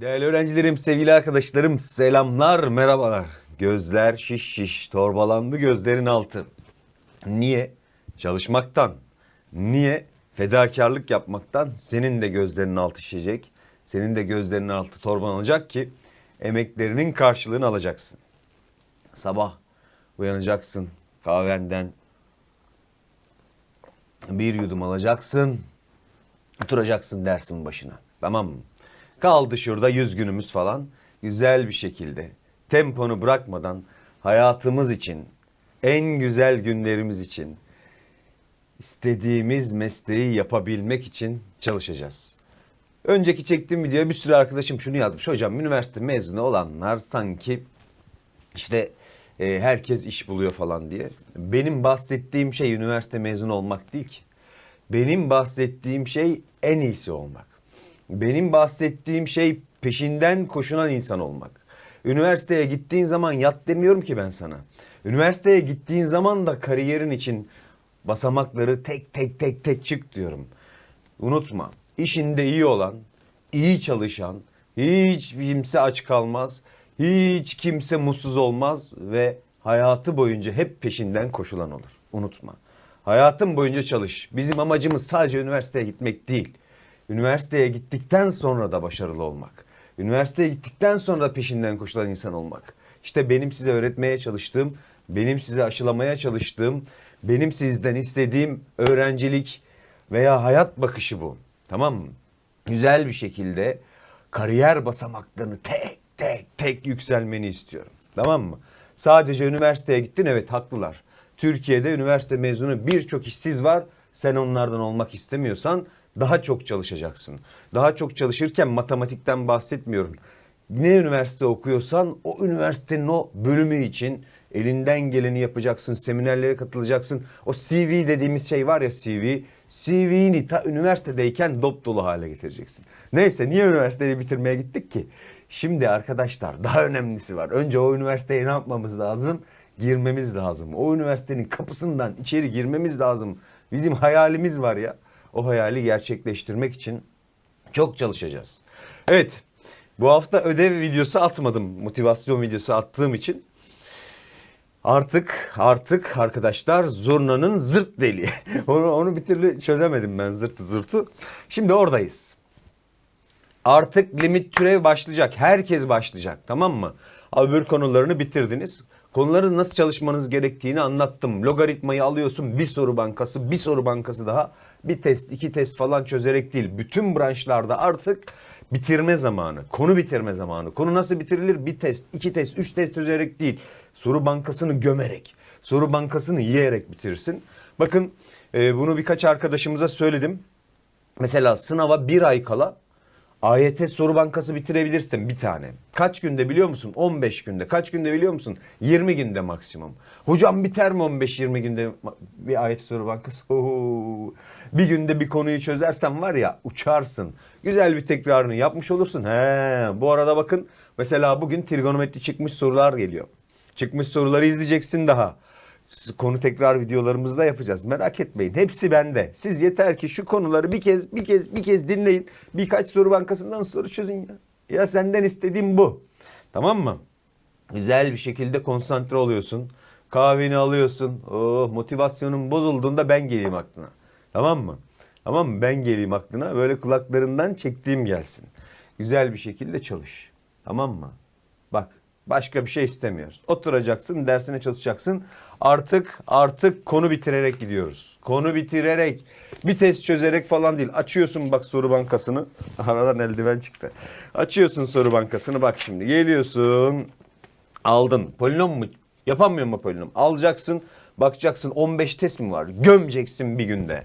Değerli öğrencilerim, sevgili arkadaşlarım, selamlar, merhabalar. Gözler şiş şiş, torbalandı gözlerin altı. Niye? Çalışmaktan. Niye? Fedakarlık yapmaktan senin de gözlerinin altı şişecek. Senin de gözlerinin altı torbalanacak ki emeklerinin karşılığını alacaksın. Sabah uyanacaksın kahvenden bir yudum alacaksın. Oturacaksın dersin başına. Tamam mı? Kaldı şurada yüz günümüz falan. Güzel bir şekilde temponu bırakmadan hayatımız için, en güzel günlerimiz için istediğimiz mesleği yapabilmek için çalışacağız. Önceki çektiğim videoya bir sürü arkadaşım şunu yazmış. Hocam üniversite mezunu olanlar sanki işte e, herkes iş buluyor falan diye. Benim bahsettiğim şey üniversite mezunu olmak değil ki. Benim bahsettiğim şey en iyisi olmak. Benim bahsettiğim şey peşinden koşunan insan olmak. Üniversiteye gittiğin zaman yat demiyorum ki ben sana. Üniversiteye gittiğin zaman da kariyerin için basamakları tek tek tek tek çık diyorum. Unutma, işinde iyi olan, iyi çalışan, hiç kimse aç kalmaz, hiç kimse mutsuz olmaz ve hayatı boyunca hep peşinden koşulan olur. Unutma. Hayatın boyunca çalış. Bizim amacımız sadece üniversiteye gitmek değil. Üniversiteye gittikten sonra da başarılı olmak. Üniversiteye gittikten sonra da peşinden koşulan insan olmak. İşte benim size öğretmeye çalıştığım, benim size aşılamaya çalıştığım, benim sizden istediğim öğrencilik veya hayat bakışı bu. Tamam mı? Güzel bir şekilde kariyer basamaklarını tek tek tek yükselmeni istiyorum. Tamam mı? Sadece üniversiteye gittin evet haklılar. Türkiye'de üniversite mezunu birçok işsiz var. Sen onlardan olmak istemiyorsan daha çok çalışacaksın. Daha çok çalışırken matematikten bahsetmiyorum. Ne üniversite okuyorsan o üniversitenin o bölümü için elinden geleni yapacaksın. Seminerlere katılacaksın. O CV dediğimiz şey var ya CV. CV'ni ta üniversitedeyken dop dolu hale getireceksin. Neyse niye üniversiteyi bitirmeye gittik ki? Şimdi arkadaşlar daha önemlisi var. Önce o üniversiteye ne yapmamız lazım? Girmemiz lazım. O üniversitenin kapısından içeri girmemiz lazım. Bizim hayalimiz var ya. O hayali gerçekleştirmek için çok çalışacağız. Evet. Bu hafta ödev videosu atmadım. Motivasyon videosu attığım için. Artık artık arkadaşlar zurnanın zırt deliği. onu, onu bir türlü çözemedim ben zırtı zırtı. Şimdi oradayız. Artık limit türev başlayacak. Herkes başlayacak tamam mı? Öbür konularını bitirdiniz. Konuları nasıl çalışmanız gerektiğini anlattım. Logaritmayı alıyorsun bir soru bankası, bir soru bankası daha. Bir test, iki test falan çözerek değil. Bütün branşlarda artık bitirme zamanı, konu bitirme zamanı. Konu nasıl bitirilir? Bir test, iki test, üç test çözerek değil. Soru bankasını gömerek, soru bankasını yiyerek bitirsin. Bakın e, bunu birkaç arkadaşımıza söyledim. Mesela sınava bir ay kala AYT soru bankası bitirebilirsin bir tane. Kaç günde biliyor musun? 15 günde. Kaç günde biliyor musun? 20 günde maksimum. Hocam biter mi 15-20 günde bir AYT soru bankası? Oo. Bir günde bir konuyu çözersen var ya uçarsın. Güzel bir tekrarını yapmış olursun. He, bu arada bakın mesela bugün trigonometri çıkmış sorular geliyor. Çıkmış soruları izleyeceksin daha konu tekrar videolarımızda yapacağız. Merak etmeyin. Hepsi bende. Siz yeter ki şu konuları bir kez bir kez bir kez dinleyin. Birkaç soru bankasından soru çözün ya. Ya senden istediğim bu. Tamam mı? Güzel bir şekilde konsantre oluyorsun. Kahveni alıyorsun. Oh, motivasyonun bozulduğunda ben geleyim aklına. Tamam mı? Tamam mı? Ben geleyim aklına. Böyle kulaklarından çektiğim gelsin. Güzel bir şekilde çalış. Tamam mı? Bak Başka bir şey istemiyoruz. Oturacaksın, dersine çalışacaksın. Artık artık konu bitirerek gidiyoruz. Konu bitirerek, bir test çözerek falan değil. Açıyorsun bak soru bankasını. Aradan eldiven çıktı. Açıyorsun soru bankasını bak şimdi. Geliyorsun. Aldın. Polinom mu? Yapamıyor mu polinom? Alacaksın. Bakacaksın 15 test mi var? Gömeceksin bir günde.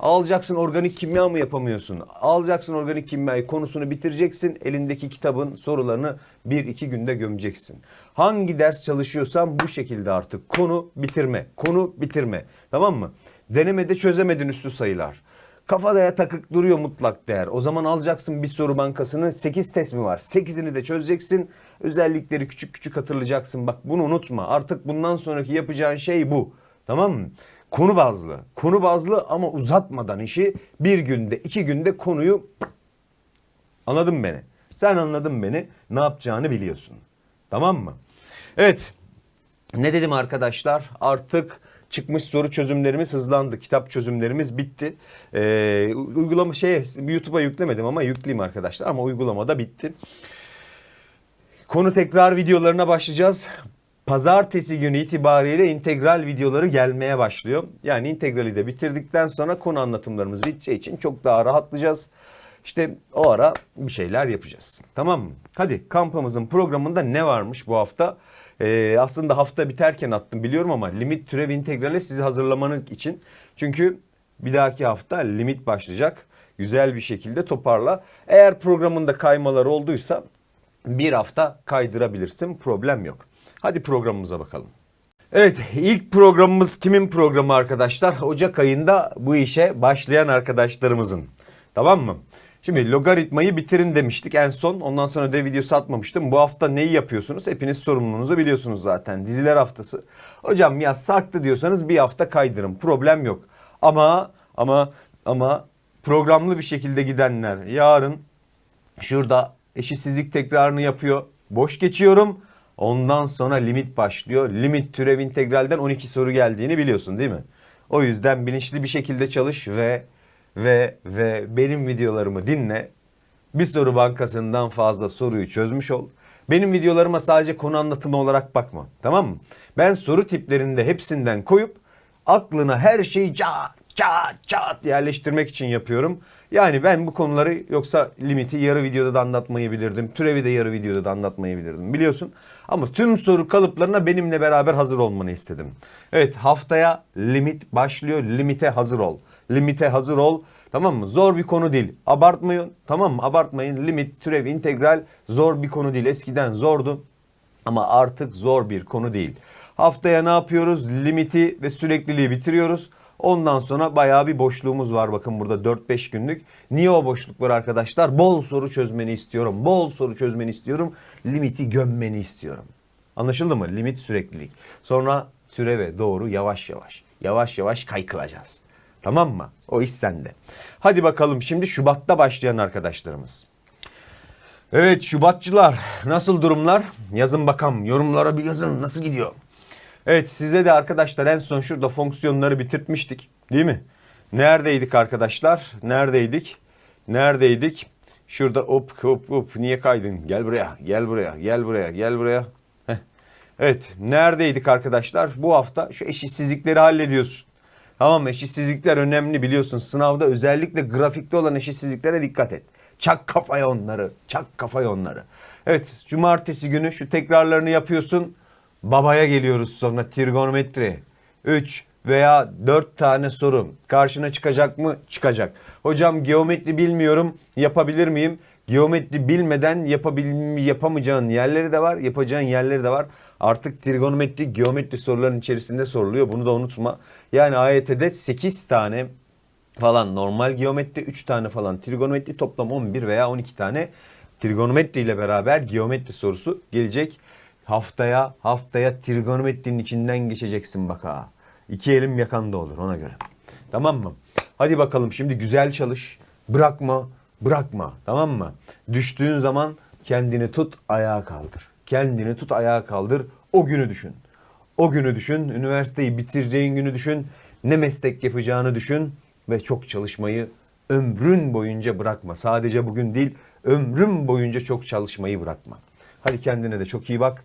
Alacaksın organik kimya mı yapamıyorsun? Alacaksın organik kimyayı konusunu bitireceksin. Elindeki kitabın sorularını bir iki günde gömeceksin. Hangi ders çalışıyorsan bu şekilde artık konu bitirme. Konu bitirme. Tamam mı? Denemede çözemedin üstü sayılar. Kafada takık duruyor mutlak değer. O zaman alacaksın bir soru bankasını. 8 test mi var? 8'ini de çözeceksin. Özellikleri küçük küçük hatırlayacaksın. Bak bunu unutma. Artık bundan sonraki yapacağın şey bu. Tamam mı? Konu bazlı. Konu bazlı ama uzatmadan işi bir günde, iki günde konuyu anladın beni? Sen anladın beni. Ne yapacağını biliyorsun. Tamam mı? Evet. Ne dedim arkadaşlar? Artık çıkmış soru çözümlerimiz hızlandı. Kitap çözümlerimiz bitti. Ee, uygulama şey YouTube'a yüklemedim ama yükleyeyim arkadaşlar ama uygulamada bitti. Konu tekrar videolarına başlayacağız. Pazartesi günü itibariyle integral videoları gelmeye başlıyor. Yani integrali de bitirdikten sonra konu anlatımlarımız biteceği için çok daha rahatlayacağız. İşte o ara bir şeyler yapacağız. Tamam mı? Hadi kampımızın programında ne varmış bu hafta? Ee, aslında hafta biterken attım biliyorum ama limit türev integrale sizi hazırlamanız için. Çünkü bir dahaki hafta limit başlayacak. Güzel bir şekilde toparla. Eğer programında kaymalar olduysa bir hafta kaydırabilirsin. Problem yok. Hadi programımıza bakalım. Evet ilk programımız kimin programı arkadaşlar? Ocak ayında bu işe başlayan arkadaşlarımızın. Tamam mı? Şimdi logaritmayı bitirin demiştik en son. Ondan sonra ödev videosu atmamıştım. Bu hafta neyi yapıyorsunuz? Hepiniz sorumluluğunuzu biliyorsunuz zaten. Diziler haftası. Hocam ya sarktı diyorsanız bir hafta kaydırın. Problem yok. Ama ama ama programlı bir şekilde gidenler yarın Şurada eşitsizlik tekrarını yapıyor. Boş geçiyorum. Ondan sonra limit başlıyor. Limit türev integralden 12 soru geldiğini biliyorsun değil mi? O yüzden bilinçli bir şekilde çalış ve ve ve benim videolarımı dinle. Bir soru bankasından fazla soruyu çözmüş ol. Benim videolarıma sadece konu anlatımı olarak bakma. Tamam mı? Ben soru tiplerinde hepsinden koyup aklına her şeyi çat çat çat yerleştirmek için yapıyorum. Yani ben bu konuları yoksa limiti yarı videoda da anlatmayı bilirdim. Türevi de yarı videoda da anlatmayı bilirdim biliyorsun. Ama tüm soru kalıplarına benimle beraber hazır olmanı istedim. Evet haftaya limit başlıyor. Limite hazır ol. Limite hazır ol. Tamam mı? Zor bir konu değil. Abartmayın. Tamam mı? Abartmayın. Limit, türev, integral zor bir konu değil. Eskiden zordu. Ama artık zor bir konu değil. Haftaya ne yapıyoruz? Limiti ve sürekliliği bitiriyoruz. Ondan sonra bayağı bir boşluğumuz var bakın burada 4-5 günlük. Niye o boşluk var arkadaşlar? Bol soru çözmeni istiyorum. Bol soru çözmeni istiyorum. Limiti gömmeni istiyorum. Anlaşıldı mı? Limit süreklilik. Sonra türeve doğru yavaş yavaş. Yavaş yavaş kaykılacağız. Tamam mı? O iş sende. Hadi bakalım şimdi Şubat'ta başlayan arkadaşlarımız. Evet Şubatçılar nasıl durumlar? Yazın bakalım yorumlara bir yazın nasıl gidiyor? Evet size de arkadaşlar en son şurada fonksiyonları bitirtmiştik değil mi? Neredeydik arkadaşlar? Neredeydik? Neredeydik? Şurada hop hop hop niye kaydın? Gel buraya, gel buraya, gel buraya, gel buraya. Heh. Evet neredeydik arkadaşlar? Bu hafta şu eşitsizlikleri hallediyorsun. Tamam eşitsizlikler önemli biliyorsun. Sınavda özellikle grafikte olan eşitsizliklere dikkat et. Çak kafaya onları. Çak kafaya onları. Evet cumartesi günü şu tekrarlarını yapıyorsun. Babaya geliyoruz sonra trigonometri. 3 veya 4 tane soru. Karşına çıkacak mı? Çıkacak. Hocam geometri bilmiyorum. Yapabilir miyim? Geometri bilmeden yapabil yapamayacağın yerleri de var, yapacağın yerleri de var. Artık trigonometri, geometri soruların içerisinde soruluyor. Bunu da unutma. Yani AYT'de 8 tane falan normal geometri 3 tane falan trigonometri toplam 11 veya 12 tane trigonometri ile beraber geometri sorusu gelecek. Haftaya haftaya trigonometrinin içinden geçeceksin bak ha. İki elim yakanda olur ona göre. Tamam mı? Hadi bakalım şimdi güzel çalış. Bırakma, bırakma. Tamam mı? Düştüğün zaman kendini tut, ayağa kaldır. Kendini tut, ayağa kaldır. O günü düşün. O günü düşün. Üniversiteyi bitireceğin günü düşün. Ne meslek yapacağını düşün ve çok çalışmayı ömrün boyunca bırakma. Sadece bugün değil, ömrün boyunca çok çalışmayı bırakma. Hadi kendine de çok iyi bak.